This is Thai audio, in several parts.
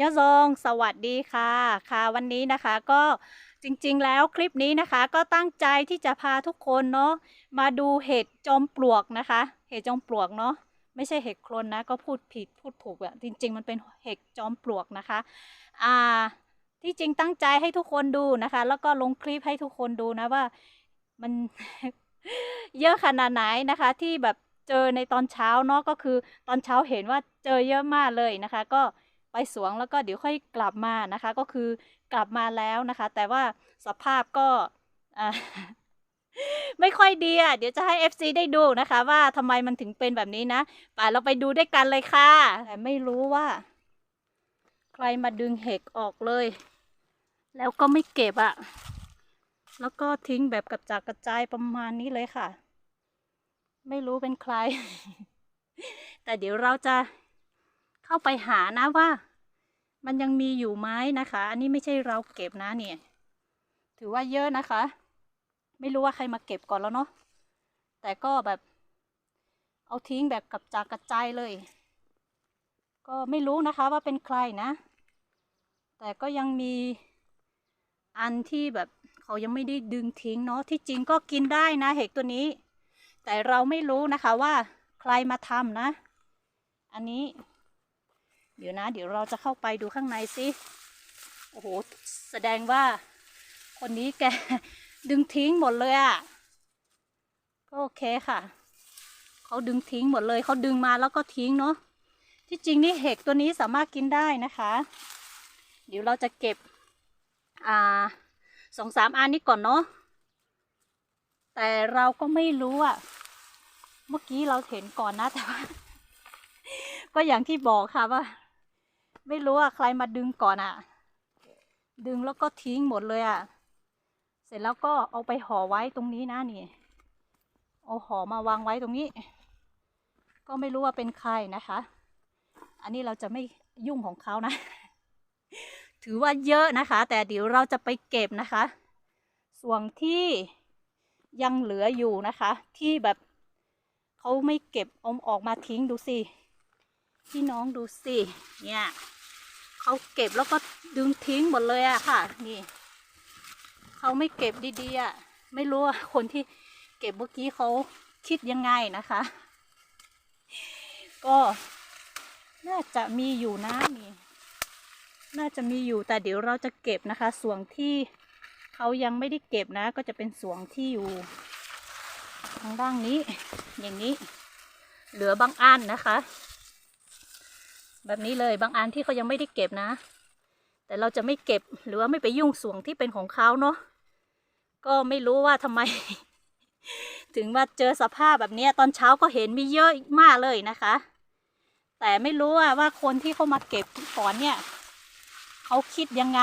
ยะซองสวัสดีค่ะค่ะ วันนี้นะคะก็จริงๆ แล้วคลิปนี้นะคะก็ตั้งใจที่จะพาทุกคนเนาะมาดูเห็ดจอมปลวกนะคะ เห็ดจอมปลวกเนาะไม่ใช่เห็ดโคลนนะก็พูดผิดพูดถูกอะจริง ๆ มันเป็นเห็ดจอมปลวกนะคะอ่าที่จริงตั้งใจให้ทุกคนดูนะคะ แล้วก็ลงคลิปให้ทุกคนดูนะว่ามันเยอะขนาดไหนนะคะ ที่แบบเจอในตอนเช้าเนาะก็คือตอนเช้าเห็นว่าเจอเยอะมากเลยนะคะ ก็ ไปสวงแล้วก็เดี๋ยวค่อยกลับมานะคะ ก็คือกลับมาแล้วนะคะ แต่ว่าสภาพก็ไม่ค่อยดีอะ เดี๋ยวจะให้ FC ได้ดูนะคะ ว่าทำไมมันถึงเป็นแบบนี้นะไปเราไปดูด้วยกันเลยค่ะ แต่ไม่รู้ว่า ใครมาดึงเห็กออกเลย แล้วก็ไม่เก็บอะ แล้วก็ทิ้งแบบกระจายกระจายประมาณนี้เลยค่ะ ไม่รู้เป็นใคร แต่เดี๋ยวเราจะ เข้าไปหานะว่า มันยังมีอยู่ไหมนะคะ อันนี้ไม่ใช่เราเก็บนะเนี่ย ถือว่าเยอะนะคะ ไม่รู้ว่าใครมาเก็บก่อนแล้วเนาะแต่ก็แบบเอาทิ้งแบบกับจากกระจายเลย ก็ไม่รู้นะคะว่าเป็นใครนะ แต่ก็ยังมีอันที่แบบเขายังไม่ได้ดึงทิ้งเนาะที่จริงก็กินได้นะ เห็ดตัวนี้ แต่เราไม่รู้นะคะว่าใครมาทำนะ อันนี้ เดี๋ยวนะ เดี๋ยวเราจะเข้าไปดูข้างในสิโอ้โห แสดงว่า คนนี้แกดึงทิ้งหมดเลยอะ่ะก็โอเคค่ะ เขาดึงทิ้งหมดเลย เขาดึงมาแล้วก็ทิ้งเนาะ ที่จริงนี่เห็ดตัวนี้สามารถกินได้นะคะ เดี๋ยวเราจะเก็บ อ่าสองสามอันนี้ก่อนเนาะ แต่เราก็ไม่รู้อะเมื่อกี้เราเห็นก่อนนะแต่ว่า ก็อย่างที่บอกค่ะว่า ไม่รู้ว่าใครมาดึงก่อนอะ ดึงแล้วก็ทิ้งหมดเลยอะ เสร็จแล้วก็เอาไปห่อไว้ตรงนี้นะนี่ เอาห่อมาวางไว้ตรงนี้ ก็ไม่รู้ว่าเป็นใครนะคะ อันนี้เราจะไม่ยุ่งของเขานะ ถือว่าเยอะนะคะ แต่เดี๋ยวเราจะไปเก็บนะคะ ส่วนที่ยังเหลืออยู่นะคะ ที่แบบเขาไม่เก็บเอาออกมาทิ้งดูสิ พี่น้องดูสิ เนี่ย เขาเก็บแล้วก็ดึงทิ้งหมดเลยอะค่ะ นี่เขาไม่เก็บดีๆอะไม่รู้ว่าคนที่เก็บเมื่อกี้เขาคิดยังไงนะคะ ก็น่าจะมีอยู่นะนี่น่าจะมีอยู่แต่เดี๋ยวเราจะเก็บนะคะ ส่วนที่เขายังไม่ได้เก็บนะ ก็จะเป็นส่วนที่อยู่ทางด้านนี้ อย่างนี้ เหลือบางอันนะคะ แบบนี้เลยบางอันที่เขายังไม่ได้เก็บนะ แต่เราจะไม่เก็บหรือว่าไม่ไปยุ่งส่วนที่เป็นของเขาเนาะก็ไม่รู้ว่าทำไม ถึงมาเจอสภาพแบบนี้ตอนเช้าก็เห็นมีเยอะมากเลยนะคะ แต่ไม่รู้ว่าว่าคนที่เขามาเก็บก่อนเนี่ยเขาคิดยังไง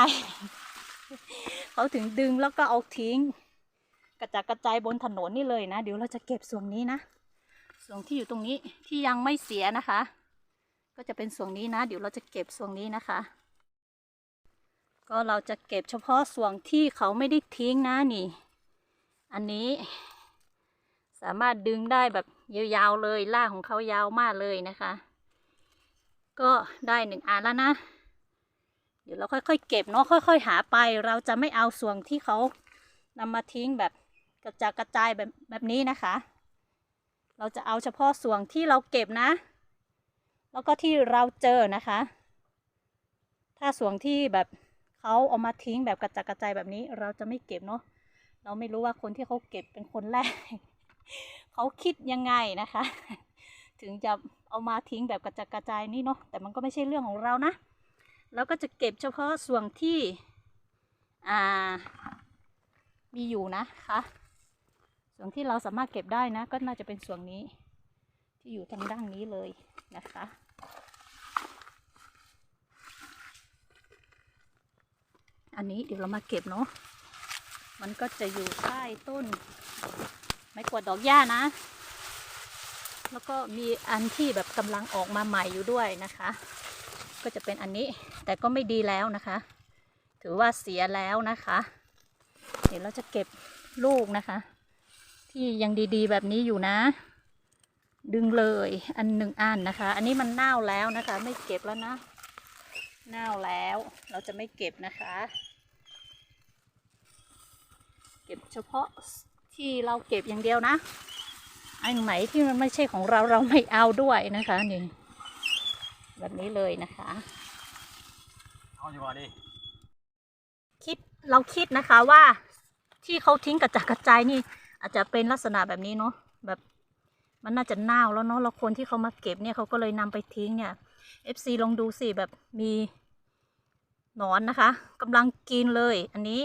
เขาถึงดึงแล้วก็เอาทิ้ง กระจายกระจายบนถนนนี่เลยนะ เดี๋ยวเราจะเก็บส่วนนี้นะส่วนที่อยู่ตรงนี้ที่ยังไม่เสียนะคะ ก็จะเป็นส่วนนี้นะ เดี๋ยวเราจะเก็บส่วนนี้นะคะ ก็เราจะเก็บเฉพาะส่วนที่เขาไม่ได้ทิ้งนะนี่ อันนี้ สามารถดึงได้แบบยาวๆเลยล่าของเขายาวมากเลยนะคะ ก็ได้หนึ่งอันแล้วนะ เดี๋ยวเราค่อยๆ เก็บเนาะค่อย ๆ หาไป เราจะไม่เอาส่วนที่เขานำมาทิ้งแบบกระจายกระจายแบบแบบนี้นะคะ เราจะเอาเฉพาะส่วนที่เราเก็บนะ แล้วก็ที่เราเจอนะคะ ถ้าส่วนที่แบบเขาเอามาทิ้งแบบกระจายกระจายแบบนี้ เราจะไม่เก็บเนาะเราไม่รู้ว่าคนที่เขาเก็บเป็นคนแรกเขาคิดยังไงนะคะ ถึงจะเอามาทิ้งแบบกระจายกระจายนี่เนาะแต่มันก็ไม่ใช่เรื่องของเรานะแล้วก็จะเก็บเฉพาะส่วนที่อ่ามีอยู่นะคะส่วนที่เราสามารถเก็บได้นะ ก็น่าจะเป็นส่วนนี้ที่อยู่ทางด้านนี้เลยนะคะ อันนี้เดี๋ยวเรามาเก็บเนาะ มันก็จะอยู่ใต้ต้น ไม้กวาดดอกหญ้านะ แล้วก็มีอันที่แบบกำลังออกมาใหม่อยู่ด้วยนะคะ ก็จะเป็นอันนี้ แต่ก็ไม่ดีแล้วนะคะ ถือว่าเสียแล้วนะคะ เดี๋ยวเราจะเก็บลูกนะคะ ที่ยังดีๆ แบบนี้อยู่นะ ดึงเลยอันหนึ่งอันนะคะ อันนี้มันเน่าแล้วนะคะ ไม่เก็บแล้วนะ เน่าแล้วเราจะไม่เก็บนะคะ เก็บเฉพาะที่เราเก็บอย่างเดียวนะ อันไหนที่มันไม่ใช่ของเราเราไม่เอาด้วยนะคะนี่แบบนี้เลยนะคะเอาอยู่ก่อนดิคิดเราคิดนะคะว่าที่เขาทิ้งกระจัดกระจายนี่ อาจจะเป็นลักษณะแบบนี้เนาะแบบมันน่าจะเน่าแล้วเนาะแล้วคนที่เขามาเก็บเนี่ยเขาก็เลยนำไปทิ้งเนี่ย FC ลองดูสิแบบมีหนอนนะคะกำลังกินเลย อันนี้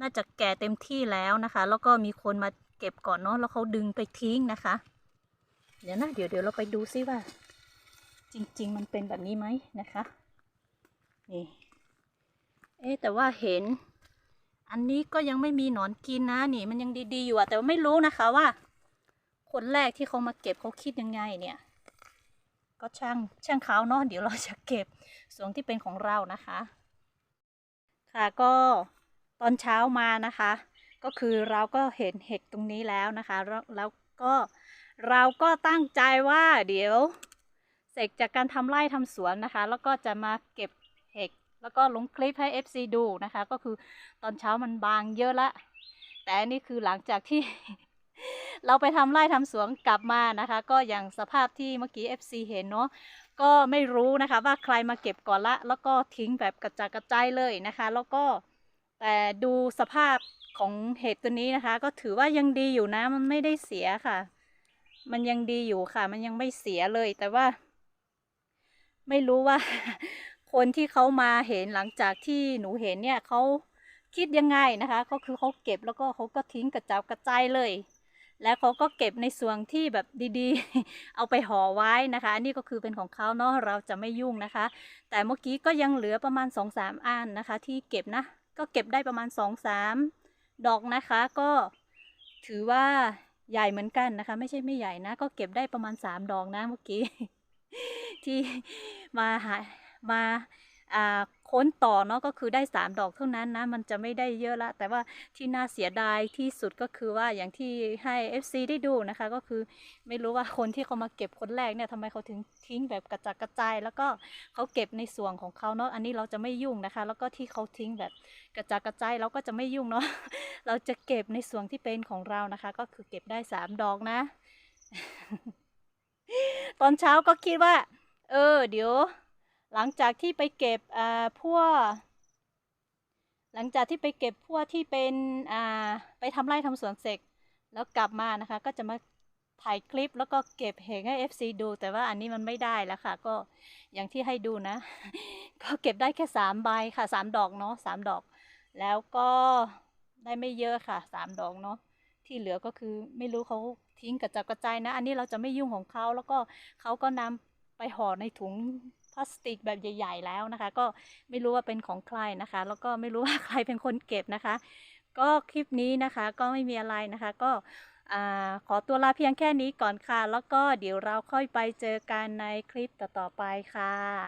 น่าจะแก่เต็มที่แล้วนะคะ แล้วก็มีคนมาเก็บก่อนเนาะแล้วเขาดึงไปทิ้งนะคะ เดี๋ยวนะเดี๋ยวเดี๋ยวเราไปดูซิว่า จริง ๆ มันเป็นแบบนี้ไหมนะคะนี่เอ๊แต่ว่าเห็น อันนี้ก็ยังไม่มีหนอนกินนะนี่ มันยังดีๆอยู่อะแต่ว่าไม่รู้นะคะว่า คนแรกที่เขามาเก็บเขาคิดยังไงเนี่ย ก็ช่างช่างเขาเนาะเดี๋ยวเราจะเก็บส่วนที่เป็นของเรานะคะ ค่ะก็ตอนเช้ามานะคะ ก็คือเราก็เห็นเห็ดตรงนี้แล้วนะคะแล้วแล้วก็เราก็ตั้งใจว่าเดี๋ยวเสร็จจากการทำไร่ทำสวนนะคะ แล้วก็จะมาเก็บเห็ดแล้วก็ลงคลิปให้ FC ดูนะคะ ก็คือตอนเช้ามันบางเยอะละ แต่นี่คือหลังจากที่ เราไปทำไร่ทำสวนกลับมานะคะ ก็อย่างสภาพที่เมื่อกี้ FC เห็นเนาะก็ไม่รู้นะคะว่าใครมาเก็บก่อนละ แล้วก็ทิ้งแบบกระจายกระจายเลยนะคะ แล้วก็แต่ดูสภาพของเห็ดตัวนี้นะคะ ก็ถือว่ายังดีอยู่นะมันไม่ได้เสียค่ะ มันยังดีอยู่ค่ะ มันยังไม่เสียเลย แต่ว่า ไม่รู้ว่า คนที่เขามาเห็นหลังจากที่หนูเห็นเนี่ยเขาคิดยังไงนะคะ ก็คือเขาเก็บแล้วก็เขาก็ทิ้งกระจัดกระจายเลย แล้วเขาก็เก็บในส่วนที่แบบดีๆ เอาไปห่อไว้นะคะอันนี้ก็คือเป็นของเขาเนาะเราจะไม่ยุ่งนะคะ แต่เมื่อกี้ก็ยังเหลือประมาณ2อสามอันนะคะ ที่เก็บนะ ก็เก็บได้ประมาณ2อสามดอกนะคะก็ถือว่าใหญ่เหมือนกันนะคะ ไม่ใช่ไม่ใหญ่นะ ก็เก็บได้ประมาณ 3 ดอกนะเมื่อกี้ ที่มาหามา ค้นต่อเนาะก็คือได้สามดอกเท่านั้นนะ มันจะไม่ได้เยอะละ แต่ว่าที่น่าเสียดายที่สุดก็คือว่าอย่างที่ให้ FC ได้ดูนะคะ ก็คือไม่รู้ว่าคนที่เขามาเก็บคนแรกเนี่ยทำไมเขาถึงทิ้งแบบกระจัดกระจาย แล้วก็เขาเก็บในส่วนของเขาเนาะอันนี้เราจะไม่ยุ่งนะคะ แล้วก็ที่เขาทิ้งแบบกระจัดกระจายเราก็จะไม่ยุ่งเนาะเราจะเก็บในส่วนที่เป็นของเรานะคะ ก็คือเก็บได้สามดอกนะ ตอนเช้าก็คิดว่า เออ เดี๋ยว หลังจากที่ไปเก็บพวกหลังจากที่ไปเก็บพวกที่เป็นไปทำไร่ทำสวนเสร็จแล้วกลับมานะคะ ก็จะมาถ่ายคลิปแล้วก็เก็บเห็ดให้ FC ดู แต่ว่าอันนี้มันไม่ได้แล้วค่ะ ก็อย่างที่ให้ดูนะ ก็เก็บได้แค่สามใบค่ะสามดอกเนาะสามดอก แล้วก็ได้ไม่เยอะค่ะสามดอกเนาะที่เหลือก็คือไม่รู้เขาทิ้งกระจัดกระจายนะ อันนี้เราจะไม่ยุ่งของเขาแล้วก็เขาก็นำไปห่อในถุง ลาสติกแบบใหญ่ ๆ แล้วนะคะ ก็ไม่รู้ว่าเป็นของใครนะคะ แล้วก็ไม่รู้ว่าใครเป็นคนเก็บนะคะ ก็คลิปนี้นะคะก็ไม่มีอะไรนะคะ ก็ขอตัวลาเพียงแค่นี้ก่อนค่ะ แล้วก็เดี๋ยวเราค่อยไปเจอกันในคลิปต่อๆไปค่ะ